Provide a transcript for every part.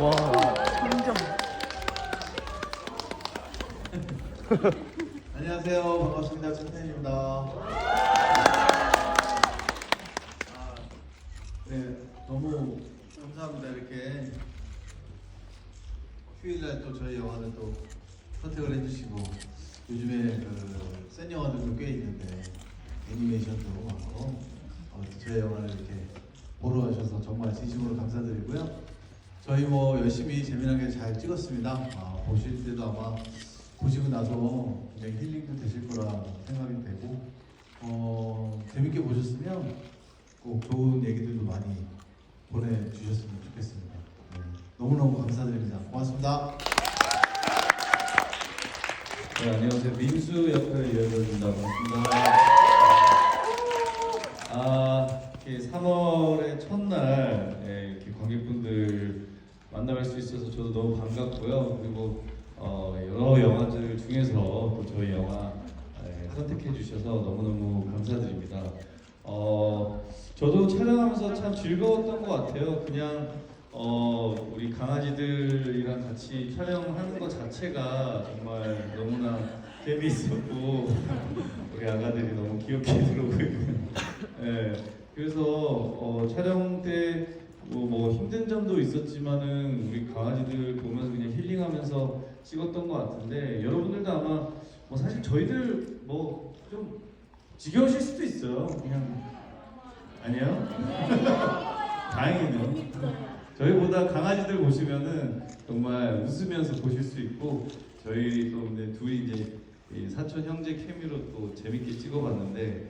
와. 인정. 안녕하세요. 반갑습니다. 천태입니다. 아, 네, 너무 감사합니다. 이렇게 휴일날 또 저희 영화를 또 선택을 해주시고 요즘에 그센 영화들도 꽤 있는데 애니메이션도 많고 어, 저희 영화를 이렇게 보러 와주셔서 정말 진심으로 감사드리고요. 저희 뭐 열심히 재미나게 잘 찍었습니다. 아, 보실 때도 아마 보시고 나서 굉장히 힐링도 되실 거라 생각이 되고 어, 재밌게 보셨으면 꼭 좋은 얘기들도 많이 보내주셨으면 좋겠습니다. 네, 너무너무 감사드립니다. 고맙습니다. 네, 안녕하세요. 민수 역할을 이어드립니다. 반갑습니다. 아, 이렇게 3월의 첫날 예, 이렇게 관객분들 만나뵐 수 있어서 저도 너무 반갑고요. 그리고 어, 여러 영화들 중에서 또 저희 영화 예, 선택해 주셔서 너무너무 감사드립니다. 어, 저도 촬영하면서 참 즐거웠던 것 같아요. 그냥 어, 우리 강아지들이랑 같이 촬영하는 것 자체가 정말 너무나 재미있었고 우리 아가들이 너무 귀엽게 들어오고 있고요. 예, 그래서 어, 촬영 때 뭐, 뭐 힘든 점도 있었지만은 우리 강아지들 보면서 그냥 힐링하면서 찍었던 것 같은데 여러분들도 아마 뭐 사실 저희들 뭐 좀 지겨우실 수도 있어요. 그냥 아니요? 다행이네요. 저희보다 강아지들 보시면은 정말 웃으면서 보실 수 있고 저희 또 근데 둘이 이제 이 사촌 형제 케미로 또 재밌게 찍어봤는데 예,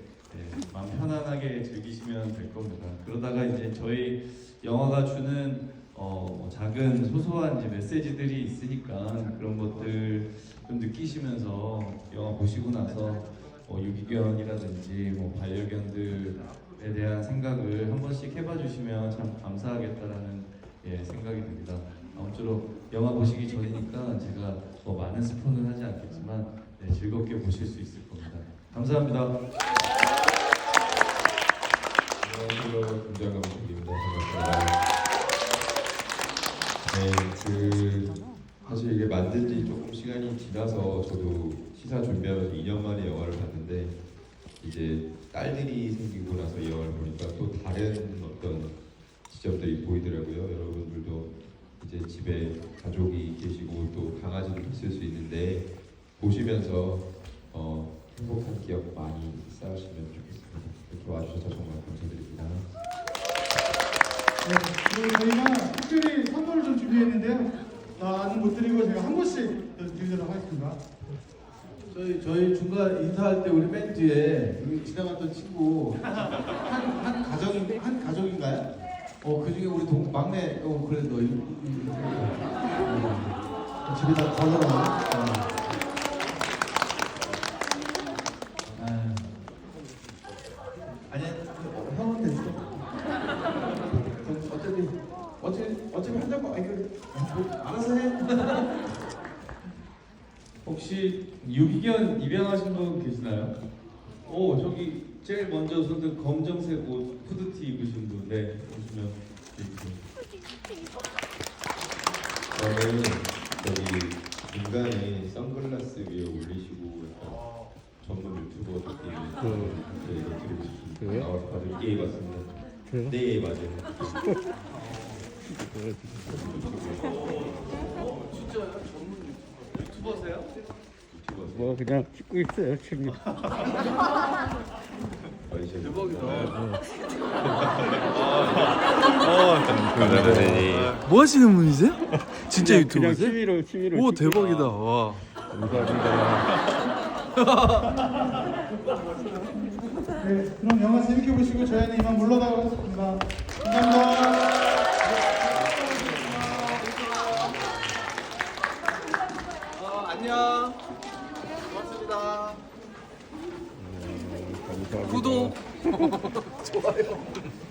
마음 편안하게 즐기시면 될 겁니다. 그러다가 이제 저희 영화가 주는 어, 뭐 작은 소소한 이제 메시지들이 있으니까 그런 것들 좀 느끼시면서 영화 보시고 나서 뭐 유기견이라든지 뭐 반려견들에 대한 생각을 한 번씩 해봐 주시면 참 감사하겠다라는 예, 생각이 듭니다. 아무쪼록 영화 보시기 전이니까 제가 뭐 많은 스폰을 하지 않겠지만 네, 즐겁게 보실 수 있을 겁니다. 감사합니다. 안녕하세요. 네, 그 사실 이게 만든 지 조금 시간이 지나서 저도 시사 준비하면서 2년 만에 영화를 봤는데 이제 딸들이 생기고 나서 이 영화를 보니까 또 다른 어떤 지점들이 보이더라고요. 여러분들도 이제 집에 가족이 계시고 또 강아지도 있을 수 있는데 보시면서 어, 행복한 기억 많이 쌓으시면 좋겠습니다. 와주셔서 정말 감사드립니다. 네, 저희가 특별히 선물을 좀 준비했는데요. 다는 못 드리고 제가 한 분씩 드리도록 하겠습니다. 저희 저희 중간 인사할 때 우리 맨 뒤에 여기 지나갔던 친구 한, 한 가정인 한 가족인가요? 어 그 중에 우리 동 막내 어 그래 너 이, 이, 이, 어, 집에다 걸어놔. 어. 아유. 아니야 어, 형은 됐어. 그럼 어차피 어차피 어차피 한다고 아니 그 뭐, 알아서 해. 혹시 유기견 입양하신 분 계시나요? 오 저기 제일 먼저 손들 검정색 옷 후드티 입으신 분, 네 보시면 이렇게. 저는 여기 중간에 선글라스 위에 올리시고 약간 전문 유튜버 느낌의 저희가 드리고 싶습니다. 나와서 다들 예 맞습니다. 그래요? 네 맞아요. 유튜버세요? 유튜버 뭐 그냥 찍고 있어요 지금. 대박이다. 뭐 하시는 분이세요? 진짜 그냥, 유튜버세요? 취미로 취미로. 오 찍고. 대박이다. 와. 감사합니다. 네, 그럼 영화 재밌게 보시고 저희는 이만 물러나가겠습니다. 구독. 좋아요.